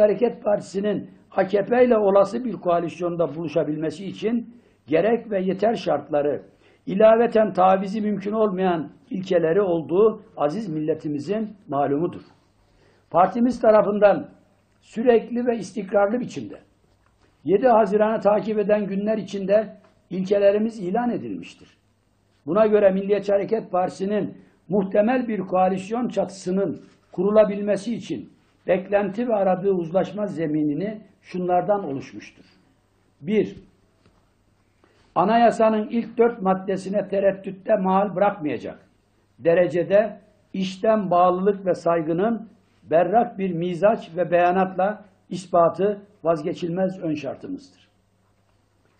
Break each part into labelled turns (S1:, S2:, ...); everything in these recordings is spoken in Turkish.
S1: Hareket Partisi'nin AKP ile olası bir koalisyonda buluşabilmesi için gerek ve yeter şartları, ilaveten tavizi mümkün olmayan ilkeleri olduğu aziz milletimizin malumudur. Partimiz tarafından sürekli ve istikrarlı biçimde 7 Haziran'ı takip eden günler içinde ilkelerimiz ilan edilmiştir. Buna göre Milliyetçi Hareket Partisi'nin muhtemel bir koalisyon çatısının kurulabilmesi için beklenti ve aradığı uzlaşma zeminini şunlardan oluşmuştur. 1. Anayasanın ilk dört maddesine tereddütte mahal bırakmayacak derecede işten bağlılık ve saygının berrak bir mizaç ve beyanatla ispatı vazgeçilmez ön şartımızdır.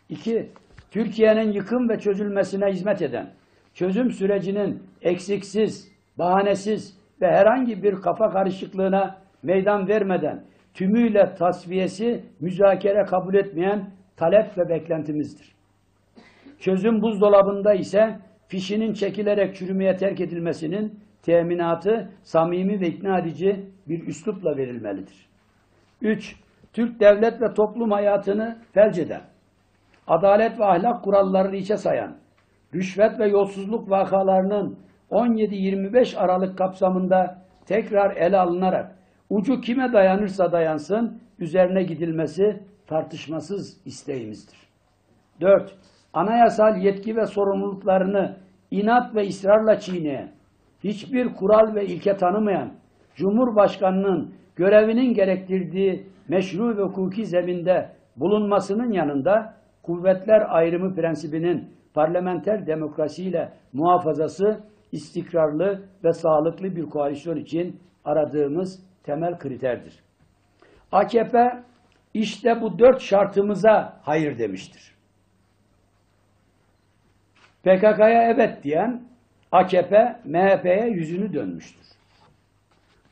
S1: 2. Türkiye'nin yıkım ve çözülmesine hizmet eden, çözüm sürecinin eksiksiz, bahanesiz ve herhangi bir kafa karışıklığına meydan vermeden tümüyle tasfiyesi müzakere kabul etmeyen talep ve beklentimizdir. Çözüm buzdolabında ise fişinin çekilerek çürümeye terk edilmesinin teminatı samimi ve ikna edici bir üslupla verilmelidir. 3. Türk devlet ve toplum hayatını felç eden, adalet ve ahlak kurallarını içe sayan, rüşvet ve yolsuzluk vakalarının 17-25 Aralık kapsamında tekrar ele alınarak ucu kime dayanırsa dayansın üzerine gidilmesi tartışmasız isteğimizdir. 4. Anayasal yetki ve sorumluluklarını inat ve ısrarla çiğneyen, hiçbir kural ve ilke tanımayan Cumhurbaşkanının görevinin gerektirdiği meşru ve hukuki zeminde bulunmasının yanında kuvvetler ayrımı prensibinin parlamenter demokrasiyle muhafazası istikrarlı ve sağlıklı bir koalisyon için aradığımız temel kriterdir. AKP işte bu dört şartımıza hayır demiştir. PKK'ya evet diyen AKP, MHP'ye yüzünü dönmüştür.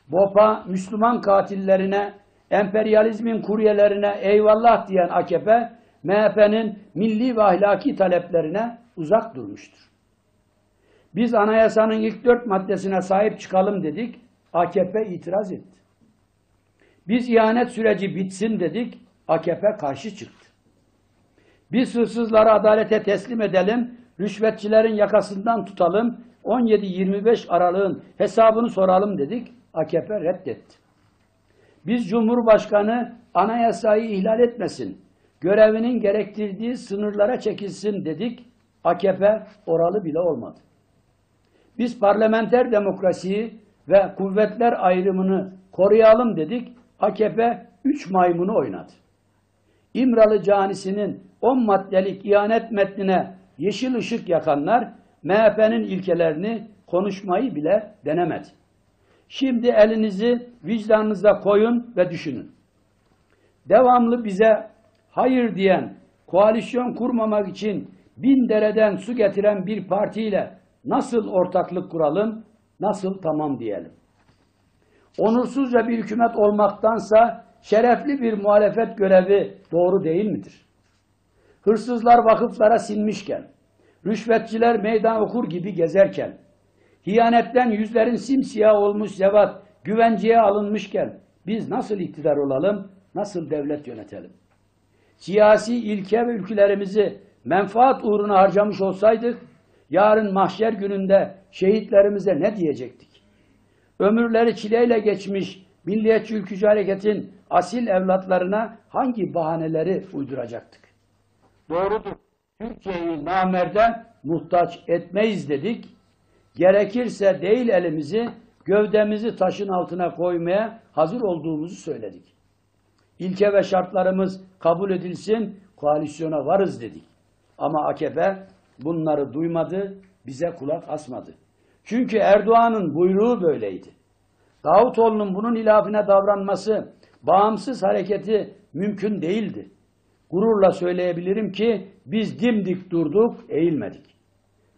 S1: BOP'a Müslüman katillerine, emperyalizmin kuryelerine eyvallah diyen AKP, MHP'nin milli ve ahlaki taleplerine uzak durmuştur. Biz anayasanın ilk dört maddesine sahip çıkalım dedik, AKP itiraz etti. Biz ihanet süreci bitsin dedik, AKP karşı çıktı. Biz hırsızları adalete teslim edelim, rüşvetçilerin yakasından tutalım, 17-25 Aralık'ın hesabını soralım dedik, AKP reddetti. Biz Cumhurbaşkanı anayasayı ihlal etmesin, görevinin gerektirdiği sınırlara çekilsin dedik, AKP oralı bile olmadı. Biz parlamenter demokrasiyi ve kuvvetler ayrımını koruyalım dedik, AKP üç maymunu oynadı. İmralı canisinin 10 maddelik ihanet metnine yeşil ışık yakanlar MHP'nin ilkelerini konuşmayı bile denemedi. Şimdi elinizi vicdanınıza koyun ve düşünün. Devamlı bize hayır diyen, koalisyon kurmamak için bin dereden su getiren bir partiyle nasıl ortaklık kuralım, nasıl tamam diyelim. Onursuzca bir hükümet olmaktansa şerefli bir muhalefet görevi doğru değil midir? Hırsızlar vakıflara sinmişken, rüşvetçiler meydan okur gibi gezerken, hiyanetten yüzlerin simsiyah olmuş zevat güvenceye alınmışken biz nasıl iktidar olalım, nasıl devlet yönetelim? Siyasi ilke ve ülkelerimizi menfaat uğruna harcamış olsaydık, yarın mahşer gününde şehitlerimize ne diyecektik? Ömürleri çileyle geçmiş Milliyetçi Ülkücü Hareket'in asil evlatlarına hangi bahaneleri uyduracaktık? Doğrudur. Türkiye'yi namerde muhtaç etmeyiz dedik. Gerekirse değil elimizi, gövdemizi taşın altına koymaya hazır olduğumuzu söyledik. İlke ve şartlarımız kabul edilsin, koalisyona varız dedik. Ama AKP bunları duymadı, bize kulak asmadı. Çünkü Erdoğan'ın buyruğu böyleydi. Davutoğlu'nun bunun ilafine davranması, bağımsız hareketi mümkün değildi. Gururla söyleyebilirim ki biz dimdik durduk, eğilmedik.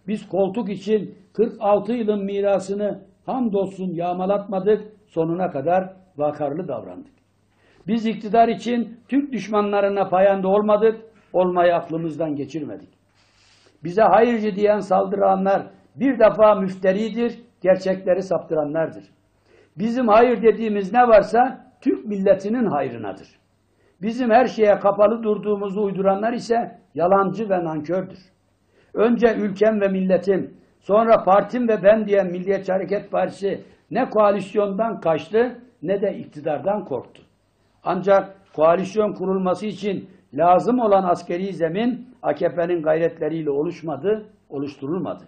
S1: Biz koltuk için 46 yılın mirasını hamdolsun yağmalatmadık, sonuna kadar vakarlı davrandık. Biz iktidar için Türk düşmanlarına payanda olmadık, olmayı aklımızdan geçirmedik. Bize hayırcı diyen saldıranlar bir defa müfteridir, gerçekleri saptıranlardır. Bizim hayır dediğimiz ne varsa Türk milletinin hayrınadır. Bizim her şeye kapalı durduğumuzu uyduranlar ise yalancı ve nankördür. Önce ülkem ve milletim, sonra partim ve ben diyen Milliyetçi Hareket Partisi ne koalisyondan kaçtı ne de iktidardan korktu. Ancak koalisyon kurulması için lazım olan askeri zemin AKP'nin gayretleriyle oluşmadı, oluşturulmadı.